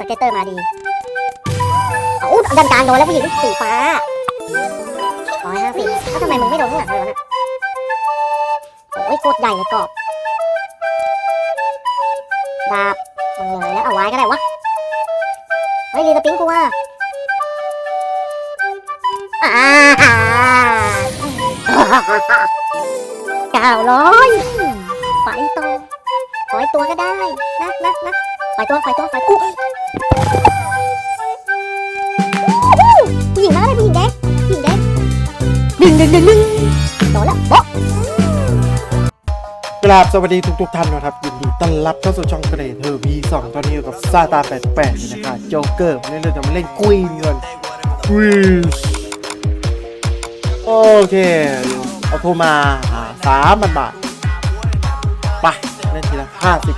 สเก็ตเตอร์มาดีอาอุ๊ยดันกางโดนแล้วผู้หญิงสีฟ้าร้อยห้าสิบแล้วทำไมมึงไม่โดนข้างหลังเลยวะน่ะโอ้ยโคตรใหญ่เลยกรอบดาบมึงเลยแล้วเอาไว้ก็ได้วะเฮ้ยรีสปริงกูว่าอ่าเก้าร้อยไฟตัวขออีกตัวก็ได้นะนะนะไฟตัวไฟตัวไฟอู้ ผู้หญิงมาเลยผู้หญิงแดงผู้หญิงแดงดึงดึงดึงดึงโดนแล้วโบ๊ะกราบสวัสดีทุกทุกท่านนะครับ ยินดีต้อนรับเข้าสู่ช่องเกรดเธอ V2 ตอนนี้อยู่กับซาตา88อยู่นะครับโจ๊กเกอร์วันนี้เราจะมาเล่นกุยเงินกุยโอเค เอาโทรมาหาสามพันบาทไปเล่นทีละห้าสิบ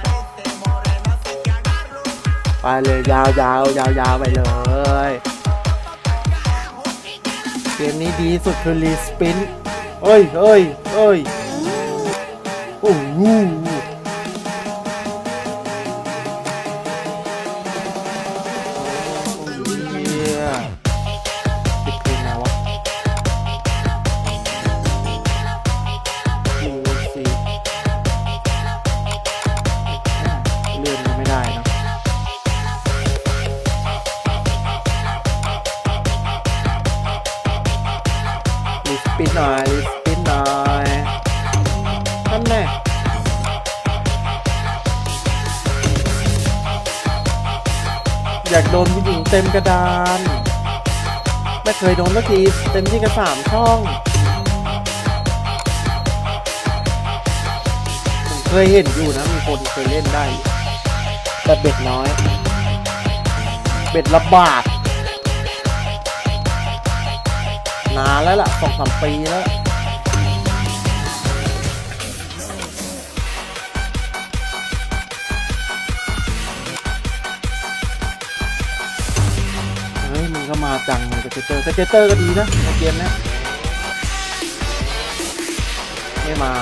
ไปเลยยาวยาวยาวยาวไปเลย มนี้ดีสุดคือรีสปินเอ้ยเอ้ยเอ้ยโอ้โห กทีเต็มที่กระสามช่องผมเคยเห็นอยู่นะ มีคนเคยเล่นได้ แต่เบ็ดน้อย เบ็ดละบาทนานแล้วล่ะสองสามปีแล้ว ฮ้ยมึงมาจังเลยสเกตเตอร์สเกตเตอร์ก็ดีนะในเกมเนี้ยไม่มา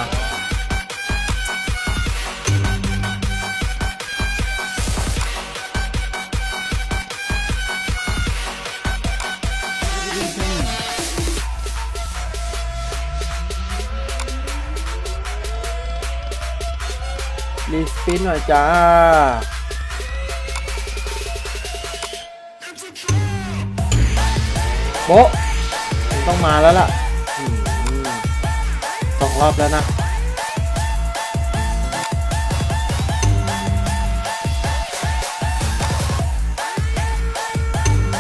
รีสปินหน่อยจ้า โบะต้องมาแล้วล่ะสองรอบแล้วนะ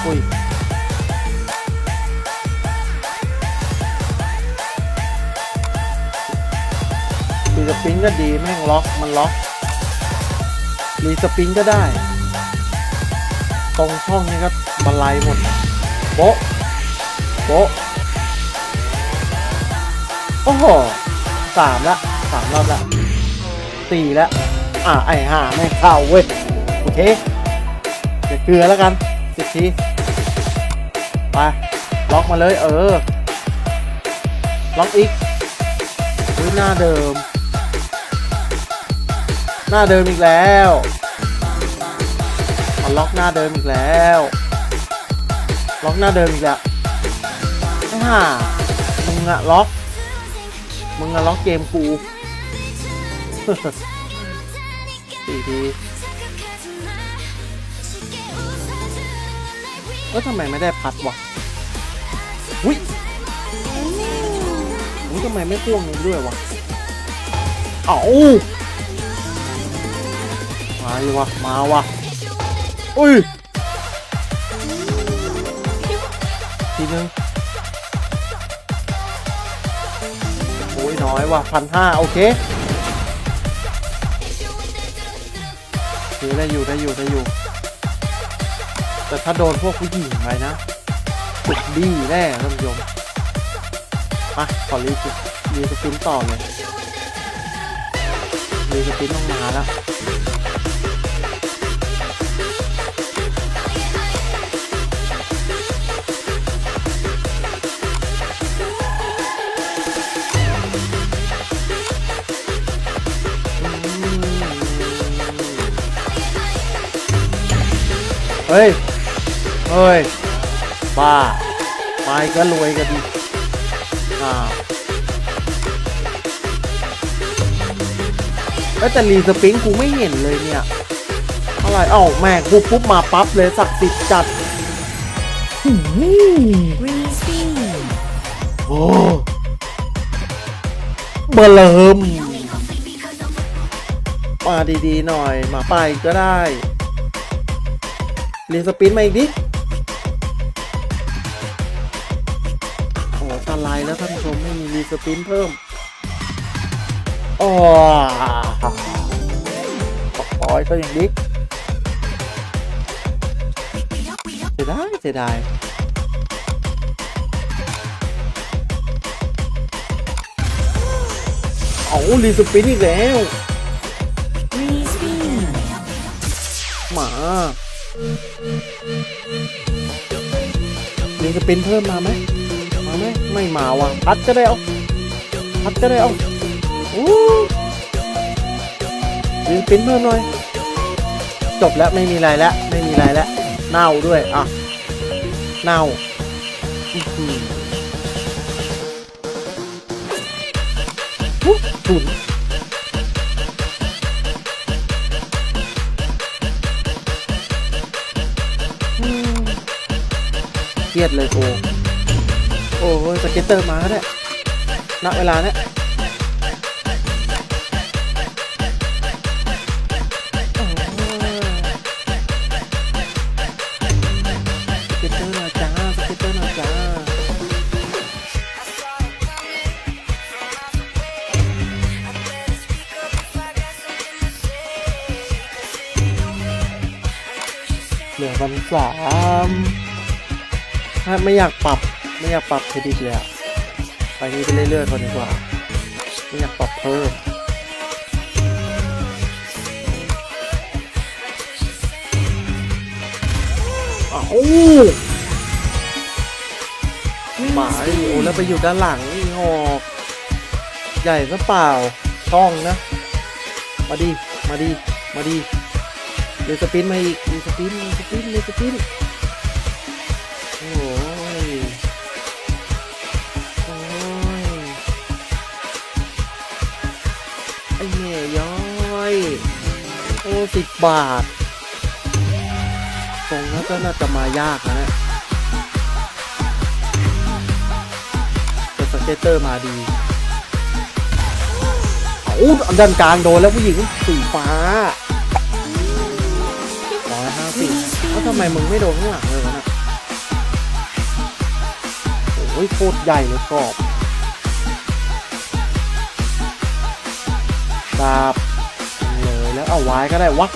อุ้ยรีสปริงก็ดีแม่งล็อกมันล็อกรีสปริงก็ได้ ตรงช่องนี้ก็บันไลหมดโป๊ะ โป๊ะโอ้โหสามละสามรอบละสี่ละอะไอ้ห่าไม่เข้าเว้ย โอเคเดี๋ยวเกลือแล้วกันสิบทีไปล็อกมาเลย เออ ล็อกอีกหน้าเดิม หน้าเดิมอีกแล้วมันล็อกหน้าเดิมอีกแล้ว ล็อกหน้าเดิมอีกแล้ว ห่ามึงอะล็อก มึงอะล็อกเกมกูสี่ทีเออทำไมไม่ได้พัดวะอุ้ยอุ้ยทำไมไม่พ่วงด้วยวะ เอามาเลยวะ มาวะอุ้ยทีนึง น้อยว่ะพันห้าโอเคถือได้อยู่ได้อยู่ได้อยู่ แต่ถ้าโดนพวกผู้หญิงไปนะสุดดีแน่ท่านผู้ชมมาขอรีสรีสปินต่อเลยรีสปินต้องมาแล้ว เฮ้ย เฮ้ย บ้า ไปก็รวยกันดีอ่าเอ้ยแต่รีสปริงกูไม่เห็นเลยเนี่ยอะไรเอ้าแม่งกูปุ๊บมาปั๊บเลยศักดิ์สิทธิ์จัดหืมโอ้เบอร์เริ่มมาดีๆหน่อย มาไปก็ได้ เรียนสปินมาอีกดิโอ้ตาลายแล้วท่านผู้ชมไม่มีรีสปินเพิ่มอ๋อปอยก็อย่างดิเสียดายเสียดายเอารีสปินอีกแล้วหมา สปินเพิ่มมาไหมมาไหมไม่มาว่ะพัดก็ได้เอาพัดก็ได้เอาอู้รีสปินเพิ่มหน่อย จบแล้วไม่มีอะไรแล้วไม่มีอะไรแล้วเน่าด้วยอะเน่าอื้อหื รียดเลยกูโอ้ยสเก็ตเตอร์มาแล้วเนี่ยณเวลาเนี้ยสเก็ตเตอร์น่อยจ้าสเก็ตเตอร์น่อยจ้าเหลือวันสาม ถ้าไม่อยากปรับไม่อยากปรับเครดิตเลยอะไปนี้ไปเรื่อยๆก่อนดีกว่า ไม่อยากปรับเพิ่มโอ้หมาโอ้แล้วไปอยู่ด้านหลังอีหอกใหญ่ซะเปล่าช่องนะ มาดีมาดีมาดีเดี๋ยวสปินมาอีกมีสปินมีสปินมีสปิน สิบบาทตรงนั้นก็น่าจะมายากนะเนี่ยแต่สเก็ตเตอร์มาดีอาอันดันกลางโดนแล้วผู้หญิงสีฟ้าร้อยห้าสิบแล้วทำไมมึงไม่โดนข้างหลังเลยวะนะโอ้ยโคตรใหญ่เลยกรอบดาบ วาไว้ก็ได้วะ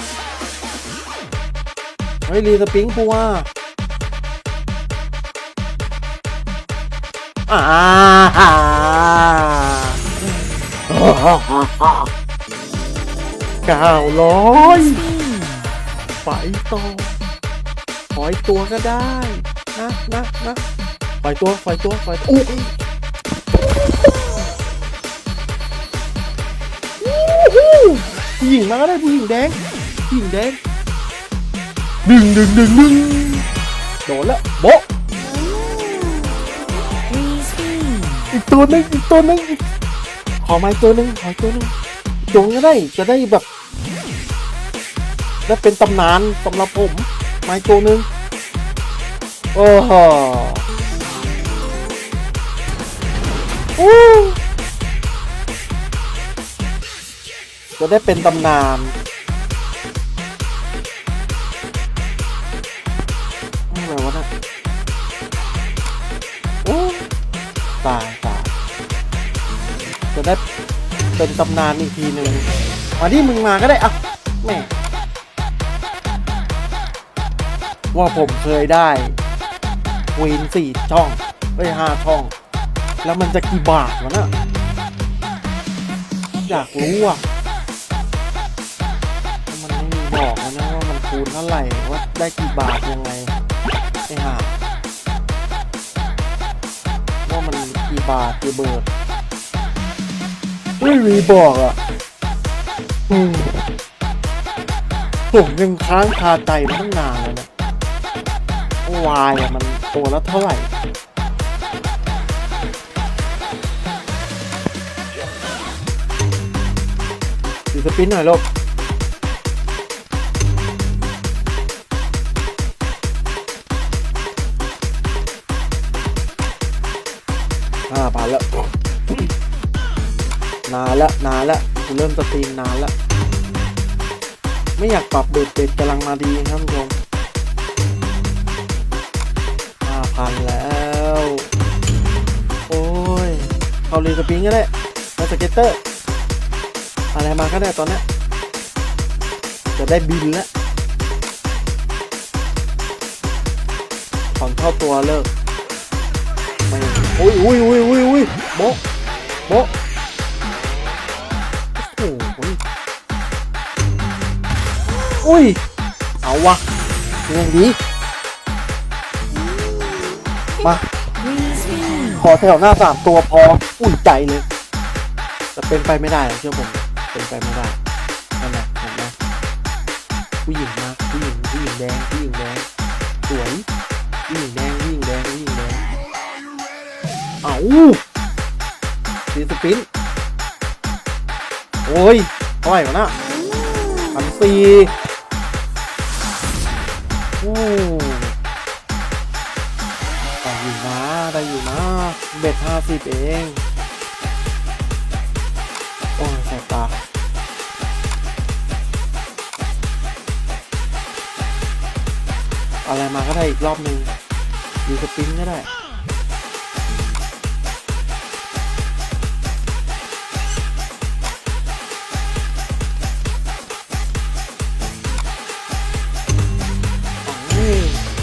เฮ้ยรีสปริงพัวอ่าเก้าร้อยไปต่อปล่อยตัวก็ได้นะนะนะปล่อยตัวปล่อยตัวปล่อยตัวอู้ ผู้หญิงมาก็ได้ผู้หญิงแดงผู้หญิงแดงดึงดึงดึงดึงโดนแล้วโบะอีกตัวหนึงอีกตัวหนึงอีกขอไม้ตัวหนึงขออีกตัวหนึงจงก็ได้จะได้แบบได้เป็นตำนานสำหรับผมไม้ตัวหนึงโอ้โห จะได้เป็นตำนานอะไรวะน่ะโอ้ตายตายจะได้เป็นตำนานอีกทีหนึ่งมาที่มึงมาก็ได้อะแม่ว่าผมเคยได้ควีนสี่ช่องเอ้ยห้าช่อง แล้วมันจะกี่บาทวะน่ะอยากรู้อะ ณเท่าไหร่ว่าได้กี่บาทยังไงไอ้ห่าว่ามันกี่บาทกี่เบิร์ดไม่มีบอกอะผมยังค้างคาใจมาตั้งนานเลยนะวายอะมันตัวละเท่าไหร่ดีสปินหน่อยลูก นานละนานละกูเริ่มสตรีมนานละไม่อยากปรับเบ็ดเบ็ดกำลังมาดีครับท่านผู้ชมห้าพันแล้ว โอ้ยเขารีสปริงก็ได้แล้วสเก็ตเตอร์ อะไรมาก็ได้ตอนนี้จะได้บินแล้วของเข้าตัวเลิกไม่อุ้ยอุ้ยอุ้ยอุ้ยอุ้ยโบะโบ อุ้ย เอาวะยังดีมา ขอแถวหน้าสามตัวพออุ่นใจเลยแต่เป็นไปไม่ได้เชื่อผมเป็นไปไม่ได้นั่นแหละเห็นไหมผู้หญิงมาผู้หญิงผู้หญิงแดงผู้หญิงแดงสวยผู้หญิงแดงผู้หญิงแดงผู้หญิงแดงเอ้าซีสปินโอ้ยเท่าไหร่วะน่ะพันสี่ อ้ได้อยู่นะได้อยู่นะเบ็ดห้าสิบเอง โอ้ยแสบตาอะไรมาก็ได้อีกรอบหนึ่งดูสปริงก็ได้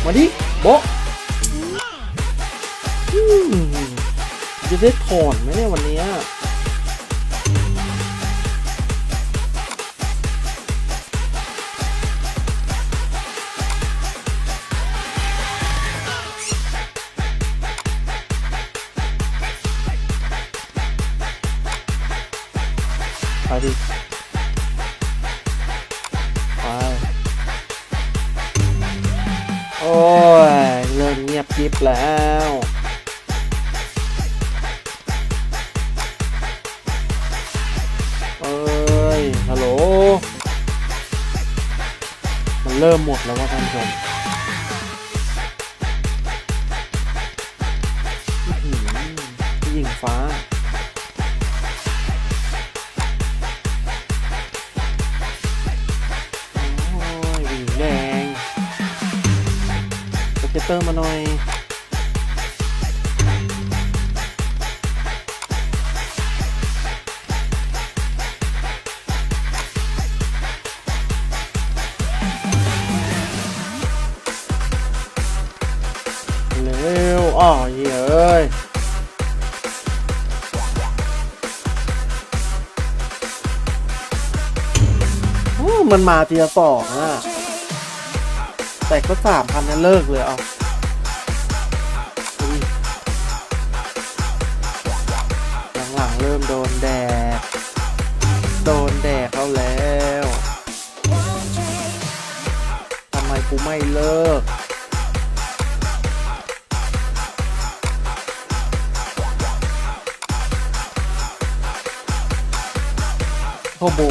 มาดิโบะอืมจะได้ถอนไหมเนี่ยวันเนี้ เริ่มหมดแล้วว่าท่านผู้ชมผู้หญิงฟ้าโอ้ยแดงสเก็ตเตอร์มาหน่อย อ๋อเหี้ยเอ้ยโอ้มันมาทีละสองอะแต่ก็สามพันนั้นเลิกเลยเอา ทโบ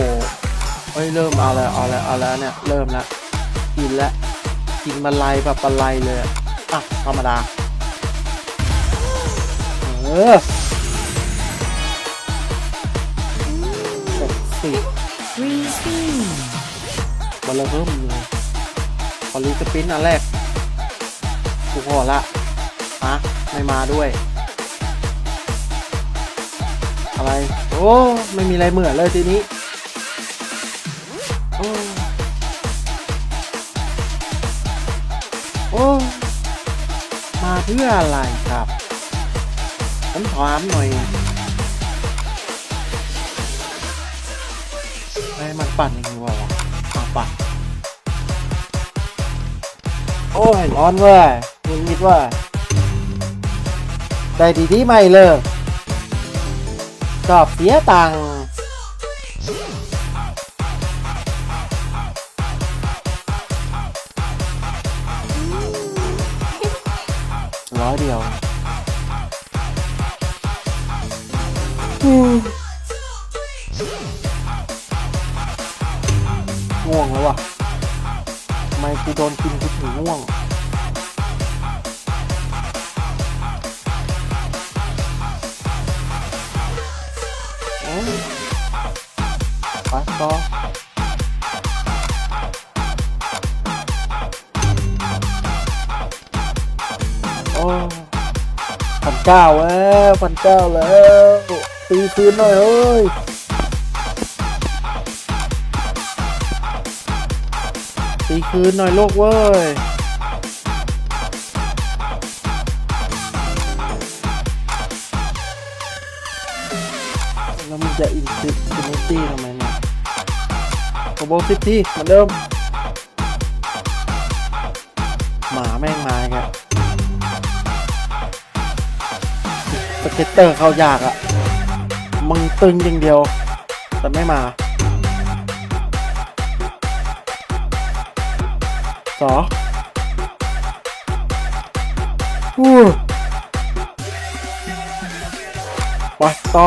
เฮ้ยเริ่มเอาแล้วเอาแล้วเอาแล้วเนี่ยเริ่มแล้วกินแล้วกินมาลายแบบปลาไหลเลยอะธรรมดาเออเจ็ดสิบมันเริ่มเลยพอรีสปินอันแรกกูพอละฮะไม่มาด้วย อะไร โอ้ ไม่มีอะไรเหมือนเลยทีนี้ โอ้โอ้มาเพื่ออะไรครับ ผมถามหน่อยไอ้มันปั่นยังไงวะวะอะปั่น โอ้ย ร้อนเว้ยมึงคิดว่าได้ดีที่ไม่เลย ชอบเสียตังค์ ง่วงแล้ววะทำไมกูโดนกินกูถึงง่วงอืมไปต่อโอ้พันเก้าแล้วพันเก้าแล้ว ตีคืนหน่อยเฮ้ยตีคืนหน่อยโลกเว้ยแล้วมึงจะอินฟินิตี้ทำไมเนี่ยโคโบซิตี้เหมือนเดิม หมาแม่งมาอีกอะสเก็ตเตอร์เข้ายากอะ มึงตึงอย่างเดียว แต่ไม่มาสออู้ไปต่อ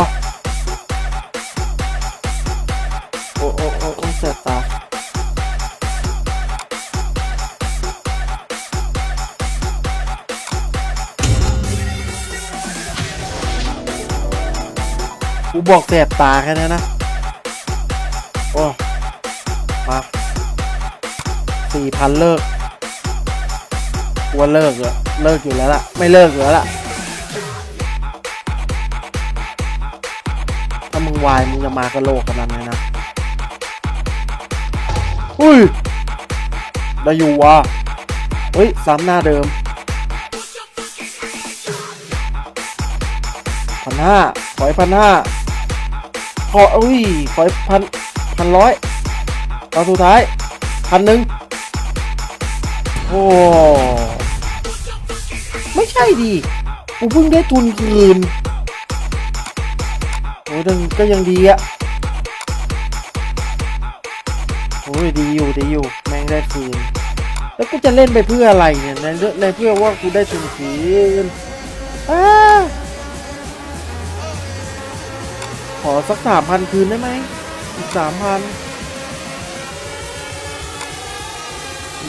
โอ้โอ้ บอกแสบตาแค่นั้นนะ โอ้ มาสี่พันเลิกว่าเลิกเหรอเลิกอยู่แล้วล่ะ ไม่เลิกอยู่แล้วล่ะ ถ้ามึงวายมึงจะมากระโลกขนาดนี้นะ อุ้ย ได้อยู่วะเฮ้ย ซ้ำหน้าเดิมพันห้าขอยพันห้า ขออุ้ยขอพันพันร้อยตอนสุดท้ายพันหนึ่งโอ้ไม่ใช่ดิกูเพิ่งได้ทุนคืนโอ้ยดังก็ยังดีอะโอ้ยดีอยู่ดีอยู่แม่งได้คืนแล้วกูจะเล่นไปเพื่ออะไรเนี่ยในเรื่องในเพื่อว่ากูได้ทุนคืนอ้า ขอสักสามพันคืนได้ไหมอีกสามพัน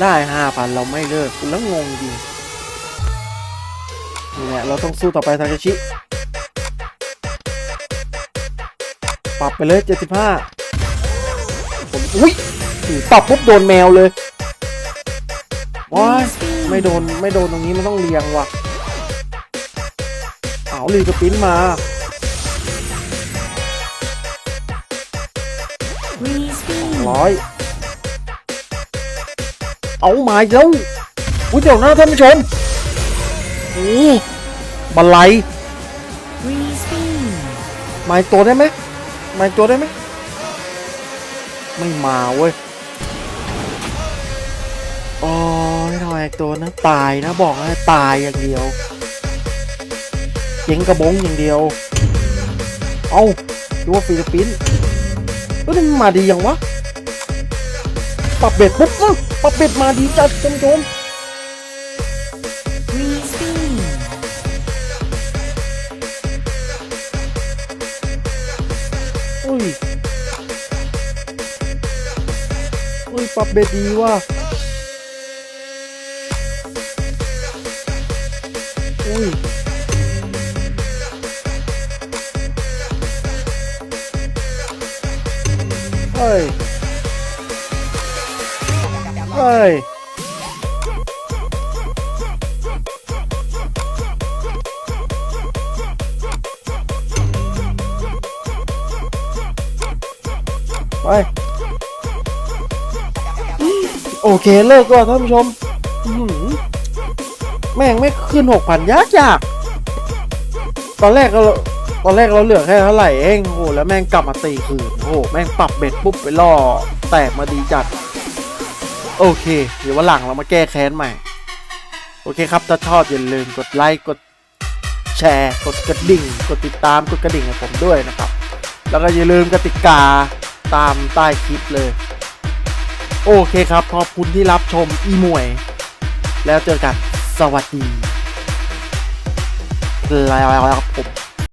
ได้ห้าพันเราไม่เลิกกูแล้วงงจริงนี่แหละเราต้องสู้ต่อไปทาเคชิ ปรับไปเลยเจ็ดสิบห้าผมอุ้ยถือบปุ๊บโดนแมวเลยว้ายไม่โดนไม่โดนตรงนี้มันต้องเรียงว่ะเอาลีกระปิ้นมา ร้อยเอามาอีกแล้วอุ้ยเดี๋ยวนะท่านผู้ชมโอ้บันไลมาอีกตัวได้ไหมมาอีกตัวได้ไหมไม่มาเว้ยโอ้ยทำไมอีกตัวนะตายนะบอกนะตายอย่างเดียวเจ๋งกระบงอย่างเดียว เอาดูว่าฟิลิปปินส์เอ้ยมันมาดียังวะ ปรับเบ็ดปุ๊บเอ้าปรับเบ็ดมาดีจัดท่านผู้ชม อุ้ย อุ้ย ปรับเบ็ดดีว่ะ อุ้ย เฮ้ยเฮ้ ยไปโอเคเลิกก่อนท่านผู้ชมแม่งไม่ขึ้นหกพันยากยากตอนแรกเราตอนแรกเราเหลือแค่เท่าไหร่เองโอ้โหแล้วแม่งกลับมาตีคืนโอ้โหแม่งปรับเบ็ดปุ๊บไปล่อ แตกมาดีจัด โอเค เดี๋ยววันหลังเรามาแก้แค้นใหม่ โอเคครับ ถ้าชอบอย่าลืมกดไลค์ กดแชร์ กดกระดิ่ง กดติดตาม กดกระดิ่งให้ผมด้วยนะครับ แล้วก็อย่าลืมกติกาตามใต้คลิปเลย โอเคครับ ขอบคุณที่รับชมอีมวย แล้วเจอกัน สวัสดีแล้วครับผม